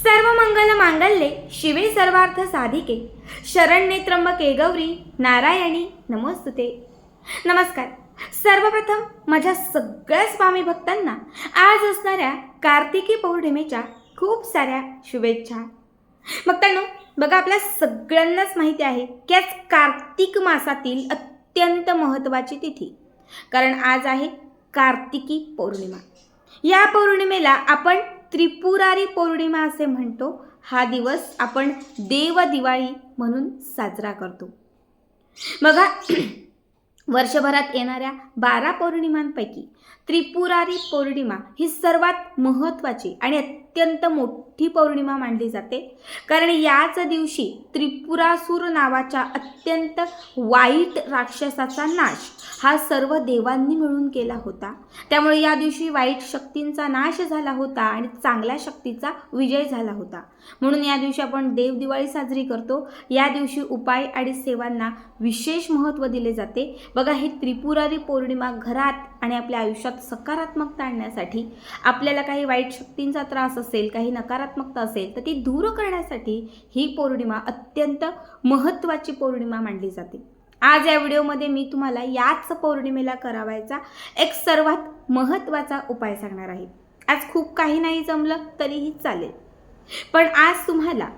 सर्व मंगल मांगल्ये शिवे सर्वार्थ साधिके. शरण्ये त्र्यंबके गौरी नारायणी नमोस्तुते. नमस्कार. सर्वप्रथम माझ्या सगळ्या स्वामी भक्तांना आज असणाऱ्या कार्तिकी पौर्णिमेच्या खूप साऱ्या शुभेच्छा. भक्तांनो बघा आपल्या सगळ्यांनाच माहिती आहे की आज कार्तिक मासातील अत्यंत महत्त्वाची तिथी. कारण आज आहे कार्तिकी पौर्णिमा. या पौर्णिमेला आपण त्रिपुरारी पौर्णिमा असे म्हणतो हा दिवस आपण देव दिवाळी म्हणून साजरा करतो. बघा वर्षभरात येणाऱ्या बारा पौर्णिमांपैकी त्रिपुरारी पौर्णिमा ही सर्वात महत्त्वाची आणि अत्यंत मोठी पौर्णिमा मानली जाते. कारण याच दिवशी त्रिपुरासूर नावाच्या अत्यंत वाईट राक्षसाचा नाश हा सर्व देवांनी मिळून केला होता. त्यामुळे या दिवशी वाईट शक्तींचा नाश झाला होता आणि चांगल्या शक्तीचा विजय झाला होता. म्हणून या दिवशी आपण देव दिवाळी साजरी करतो. या दिवशी उपाय आणि सेवांना विशेष महत्त्व दिले जाते. बघा ही त्रिपुरारी पौर्णिमा घरात आणि आपल्या आयुष्यात सकारात्मकता आणण्यासाठी आपल्याला काही वाईट शक्तींचा त्रास असेल काही नकारात्मकता असेल तर ती दूर करण्यासाठी ही पौर्णिमा अत्यंत महत्त्वाची पौर्णिमा मानली जाते. आज या व्हिडिओमध्ये मी तुम्हाला याच पौर्णिमेला करावायचा एक सर्वात महत्त्वाचा उपाय सांगणार आहे. आज खूप काही नाही जमलं तरीही चालेल. पण आज तुम्हाला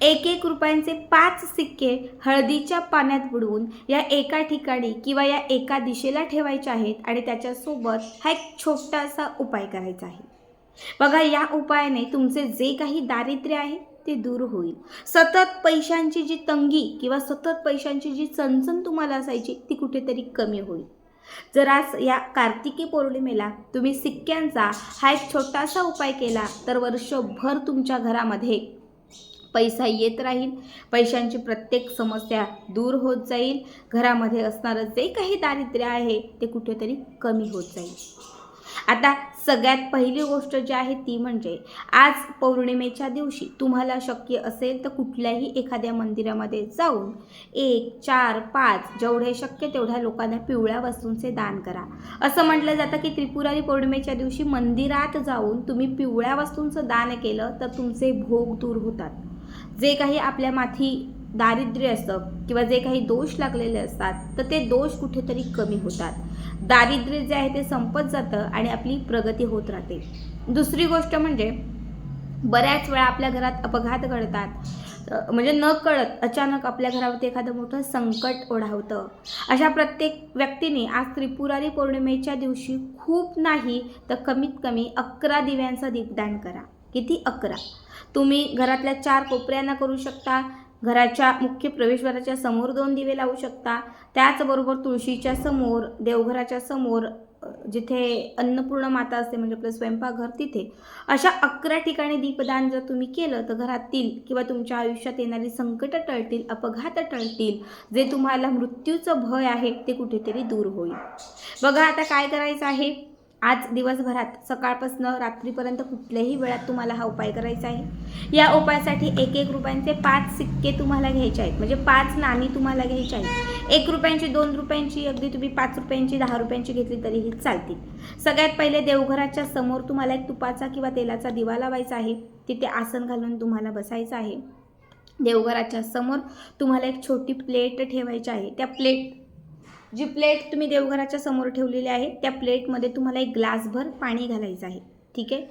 एक एक रुपयांचे पाच सिक्के हळदीच्या पाण्यात बुडवून या एका ठिकाणी किंवा या एका दिशेला ठेवायचे आहेत आणि त्याच्यासोबत हा एक छोटासा उपाय करायचा आहे. बघा या उपायाने तुमचे जे काही दारिद्र्य आहे ते दूर होईल. सतत पैशांची जी तंगी किंवा सतत पैशांची जी चणचण तुम्हाला असायची ती कुठेतरी कमी होईल. जर आज या कार्तिकी पौर्णिमेला तुम्ही सिक्क्यांचा हा एक छोटासा उपाय केला तर वर्षभर तुमच्या घरामध्ये पैसा येत राहील पैशांची प्रत्येक समस्या दूर होत जाईल घरामध्ये असणारं जे काही दारिद्र्य आहे ते कुठेतरी कमी होत जाईल. आता सगळ्यात पहिली गोष्ट जी आहे ती म्हणजे आज पौर्णिमेच्या दिवशी तुम्हाला शक्य असेल तर कुठल्याही एखाद्या मंदिरामध्ये जाऊन एक चार पाच जेवढे शक्य तेवढ्या लोकांना पिवळ्या वस्तूंचे दान करा. असं म्हटलं जातं की त्रिपुरारी पौर्णिमेच्या दिवशी मंदिरात जाऊन तुम्ही पिवळ्या वस्तूंचं दान केलं तर तुमचे भोग दूर होतात. जे काही आपल्या माथी दारिद्र्य असतं किंवा जे काही दोष लागलेले असतात तर ते दोष कुठेतरी कमी होतात. दारिद्र्य जे आहे ते संपत जातं आणि आपली प्रगती होत राहते. दुसरी गोष्ट म्हणजे बऱ्याच वेळा आपल्या घरात अपघात घडतात. म्हणजे न कळत अचानक आपल्या घरावरती एखादं मोठं संकट ओढावतं. अशा प्रत्येक व्यक्तीने आज त्रिपुरारी पौर्णिमेच्या दिवशी खूप नाही तर कमीत कमी अकरा दिव्यांचा दीपदान करा. किती अकरा. तुम्ही घरातल्या चार कोपऱ्यांना करू शकता. घराच्या मुख्य प्रवेशद्वाराच्या समोर दोन दिवे लावू शकता. त्याचबरोबर तुळशीच्या समोर देवघराच्या समोर जिथे अन्नपूर्ण माता असते म्हणजे आपलं स्वयंपाकघर तिथे अशा अकरा ठिकाणी दीपदान जर तुम्ही केलं तर घरातील किंवा तुमच्या आयुष्यात येणारी संकटं टळतील अपघात टळतील जे तुम्हाला मृत्यूचं भय आहे ते कुठेतरी दूर होईल. बघा आता काय करायचं आहे. आज दिवसभरात सकाळपासून रात्रीपर्यंत कुठल्याही वेळात तुम्हाला हा उपाय करायचा आहे. या उपायासाठी एक एक रुपयांचे पाच सिक्के तुम्हाला घ्यायचे आहेत. म्हणजे पाच नाणी तुम्हाला घ्यायचे आहेत. एक रुपयांची दोन रुपयांची अगदी तुम्ही पाच रुपयांची दहा रुपयांची घेतली तरीही चालतील. सगळ्यात पहिले देवघराच्या समोर तुम्हाला एक तुपाचा किंवा तेलाचा दिवा लावायचा आहे. तिथे आसन घालून तुम्हाला बसायचं आहे. देवघराच्या समोर तुम्हाला एक छोटी प्लेट ठेवायची आहे. त्या प्लेट जी प्लेट तुम्ही देवघराच्या समोर ठेवलेली आहे त्या प्लेटमध्ये तुम्हाला एक ग्लासभर पाणी घालायचं आहे ठीक आहे?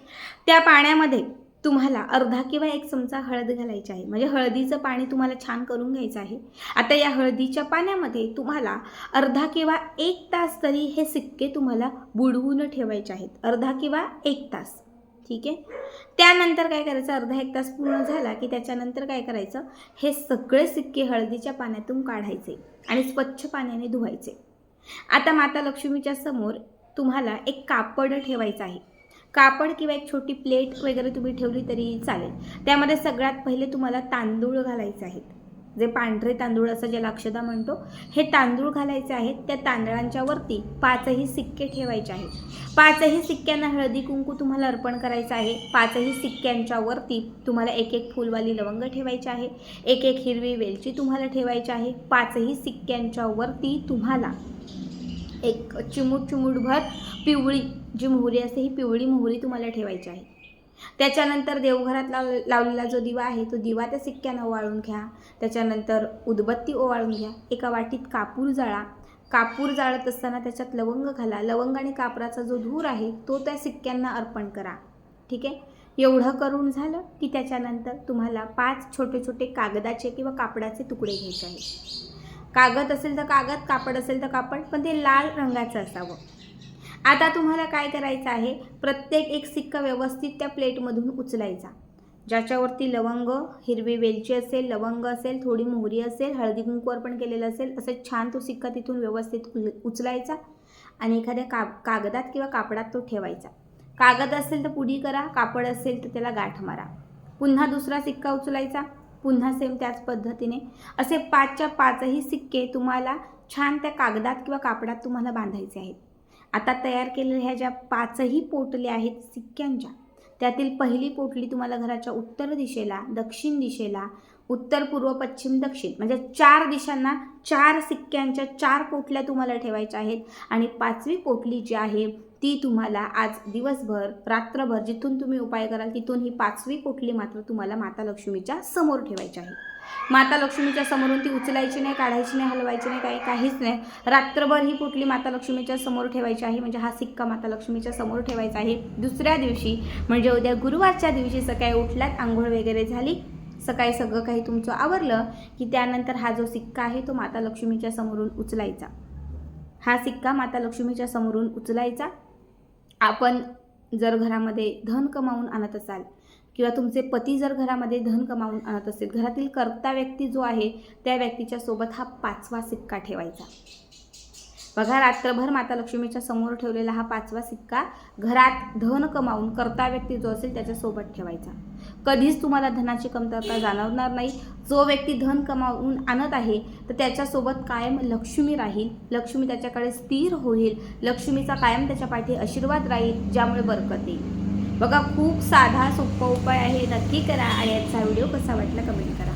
त्या पाण्यामध्ये तुम्हाला अर्धा किंवा एक चमचा हळद घालायची आहे. म्हणजे हळदीचं पाणी तुम्हाला छान करून घ्यायचं आहे. आता या हळदीच्या पाण्यामध्ये तुम्हाला अर्धा किंवा एक तास तरी हे सिक्के तुम्हाला बुडवून ठेवायचे आहेत. अर्धा किंवा एक तास. ठीक आहे? त्यानंतर काय करायचं? अर्धा एक तास पूर्ण झाला की त्याच्यानंतर काय करायचं? हे सगळे सिक्के हळदीच्या पाण्यातून काढायचे आणि स्वच्छ पाण्याने धुवायचे. आता माता लक्ष्मीच्या समोर तुम्हाला एक कापड ठेवायचं आहे. कापड किंवा एक छोटी प्लेट वगैरे तुम्ही ठेवली तरी चालेल. त्यामध्ये सगळ्यात पहिले तुम्हाला तांदूळ घालायचे आहेत. जे पांढरे तांदूळ असं ज्याला अक्षदा म्हणतो हे तांदूळ घालायचे आहेत त्या तांदळांच्या वरती पाचही सिक्के ठेवायचे आहेत. पाचही सिक्क्यांना हळदी कुंकू तुम्हाला अर्पण करायचं आहे. पाचही सिक्क्यांच्या वरती तुम्हाला एक एक फुलवाली लवंग ठेवायची आहे. एक एक हिरवी वेलची तुम्हाला ठेवायची आहे. पाचही सिक्क्यांच्या वरती तुम्हाला एक चिमूट चिमूटभर पिवळी जी मोहरी असते ही पिवळी मोहरी तुम्हाला ठेवायची आहे. त्याच्यानंतर देवघरात लाव लावलेला जो दिवा आहे तो दिवा त्या सिक्क्यानं ओवाळून घ्या. त्याच्यानंतर उदबत्ती ओवाळून घ्या. एका वाटीत कापूर जाळा. कापूर जाळत असताना त्याच्यात लवंग घाला. लवंग आणि कापराचा जो धूर आहे तो त्या सिक्क्यांना अर्पण करा. ठीक आहे? एवढं करून झालं की त्याच्यानंतर तुम्हाला पाच छोटे छोटे कागदाचे किंवा कापडाचे तुकडे घ्यायचे आहेत. कागद असेल तर कागद कापड असेल तर कापड पण ते लाल रंगाचं असावं. आता तुम्हाला काय करायचं आहे? प्रत्येक एक सिक्का व्यवस्थित त्या प्लेटमधून उचलायचा. ज्याच्यावरती लवंग हिरवी वेलची असेल लवंग असेल थोडी मोहरी असेल हळदी कुंकू अर्पण केलेलं असेल असं छान तो सिक्का तिथून व्यवस्थित उल उचलायचा आणि एखाद्या का कागदात किंवा कापडात तो ठेवायचा. कागद असेल तर पुडी करा कापड असेल तर त्याला गाठ मारा. पुन्हा दुसरा सिक्का उचलायचा पुन्हा सेम त्याच पद्धतीने. असे पाचच्या पाचही सिक्के तुम्हाला छान त्या कागदात किंवा कापडात तुम्हाला बांधायचे आहेत. आता तयार केलेल्या ह्या ज्या पाचही पोटल्या आहेत सिक्क्यांच्या त्यातील पहिली पोटली तुम्हाला घराच्या उत्तर दिशेला दक्षिण दिशेला उत्तर पूर्व पश्चिम दक्षिण म्हणजे चार दिशांना चार सिक्क्यांच्या चार पोटल्या तुम्हाला ठेवायच्या आहेत. आणि पाचवी पोटली जी आहे ती तुम्हाला आज दिवसभर रात्रभर जिथून तुम्ही उपाय कराल तिथून ही पाचवी पोटली मात्र तुम्हाला माता लक्ष्मीच्या समोर ठेवायची आहे. माता लक्ष्मीच्या समोरून ती उचलायची नाही काढायची नाही हलवायची नाही काही काहीच नाही. रात्रभर ही पोटली माता लक्ष्मीच्या समोर ठेवायची आहे म्हणजे हा सिक्का माता लक्ष्मीच्या समोर ठेवायचा आहे. दुसऱ्या दिवशी म्हणजे उद्या गुरुवारच्या दिवशी सकाळी उठल्यात आंघोळ वगैरे झाली सकाळी सगळं काही तुमचं आवरलं की त्यानंतर हा जो सिक्का आहे तो माता लक्ष्मीच्या समोरून उचलायचा. हा सिक्का माता लक्ष्मीच्या समोरून उचलायचा आपण जर घरामध्ये धन कमावून आणत असाल किंवा तुमचे पती जर घरामध्ये धन कमावून आणत असेल घरातील कर्ता व्यक्ती जो आहे त्या व्यक्तीच्या सोबत हा पाचवा सिक्का ठेवायचा. बघा रात्रभर माता लक्ष्मीच्या समोर ठेवलेला हा पाचवा सिक्का घरात धन कमावून कर्ता व्यक्ती जो असेल त्याच्यासोबत ठेवायचा. कधीच तुम्हाला धनाची कमतरता जाणवणार नाही. जो व्यक्ती धन कमावून आणत आहे तर त्याच्यासोबत कायम लक्ष्मी राहील. लक्ष्मी त्याच्याकडे स्थिर होईल. लक्ष्मीचा कायम त्याच्या पाठी आशीर्वाद राहील ज्यामुळे बरकत येईल. बघा खूप साधा सोपा उपाय आहे. नक्की करा आणि याचा व्हिडिओ कसा वाटला कमेंट करा.